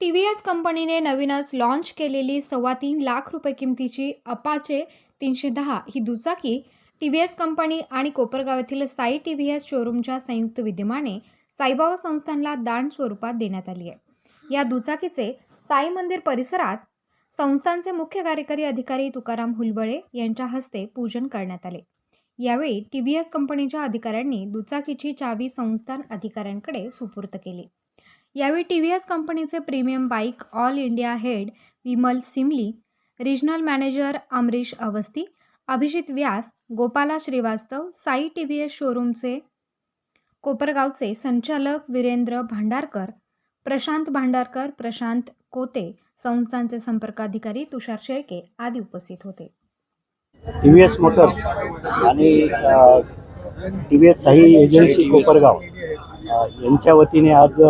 T V S कंपनीने नवीनच launch केलेली सव्वा तीन लाख रुपये किमतीची अपाचे तीनशे दहा ही दुचाकी टी व्ही एस कंपनी आणि कोपरगाव येथील साई टी व्ही एस शोरूमच्या संयुक्त विद्यमाने साईबाबा संस्थानला दान स्वरूपात देण्यात आली आहे. या दुचाकीचे साई मंदिर परिसरात संस्थानचे मुख्य कार्यकारी अधिकारी तुकाराम हुलबळे यांच्या हस्ते पूजन करण्यात आले. यावेळी टी व्ही एस कंपनीच्या अधिकाऱ्यांनी दुचाकीची चावी संस्थान अधिकाऱ्यांकडे सुपूर्त केली. यावेळी टी व्ही एस कंपनीचे premium bike all India head Vimal Simli regional manager Amrish Awasthi Abhijit Vyas Gopala Shrivastava Sai T V S शोरूमचे कोपरगावचे संचालक वीरेंद्र भांडारकर प्रशांत भांडारकर प्रशांत कोते संस्थांचे संपर्क अधिकारी तुषार शेळके आदी उपस्थित होते. टी व्ही एस मोटर्स आणि T V S Sai agency Kopargaon यांच्या वतीने आज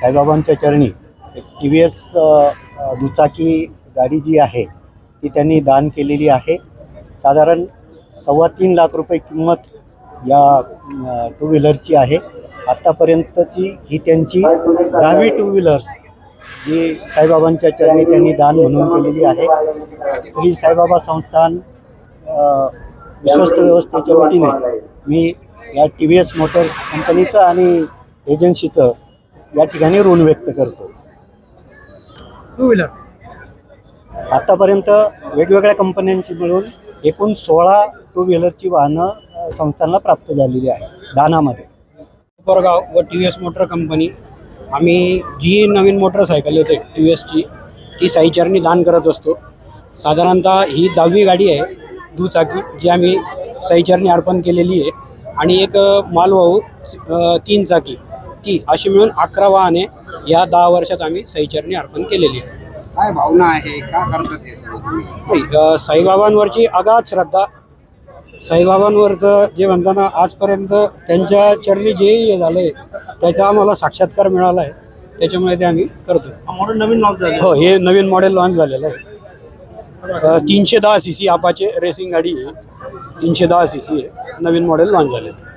साईबाबांच्या चरणी टी व्ही एस दुचाकी गाडी जी आहे ती त्यांनी दान केलेली आहे. साधारण सव्वा तीन लाख रुपये किंमत या टू व्हीलरची आहे. आत्तापर्यंतची ही त्यांची दहावी टू व्हीलर जी साईबाबांच्या चरणी त्यांनी दान म्हणून केलेली आहे. श्री साईबाबा संस्थान विश्वस्त व्यवस्थेच्या वतीने मी या टी व्ही एस मोटर्स कंपनीचं आणि एजन्सीचं या ठिकाणी ऋण व्यक्त करतो. Two wheeler. आतापर्यंत वेगवेगळ्या कंपन्यांची मिळून एकूण सोळा टू व्हीलरची वाहनं अ, संस्थांना प्राप्त झालेली आहे दानामध्ये. कोपरगाव व T V S motor company आम्ही जी नवीन मोटरसायकल येते टी व्ही एसची ती साईचरणी दान करत असतो. साधारणतः ही दहावी गाडी आहे दुचाकी जी आम्ही साईचरणी अर्पण केलेली आहे. आणि एक अ, मालवाहू अ, तीन चाकी ती अशी मिळून अकरा वाहने या दहा वर्षात आम्ही साईचरणी अर्पण केलेली आहे. काय भावना आहे? का करतात हे तुम्ही? नाही, साईबाबांवरची अगाध श्रद्धा साईबाबांवरचं जे म्हणताना आजपर्यंत त्यांच्या चरणी जे हे झालं आहे त्याचा आम्हाला साक्षात्कार मिळाला आहे त्याच्यामुळे ते आम्ही करतो मॉडेल नवीन लॉन्च झाले हो हे नवीन मॉडेल लॉन्च झालेलं आहे. तीनशे दहा सी सी आपाचे रेसिंग गाडी आहे. तीनशे दहा सी सी आहे. नवीन मॉडेल लॉन्च झालेलं आहे.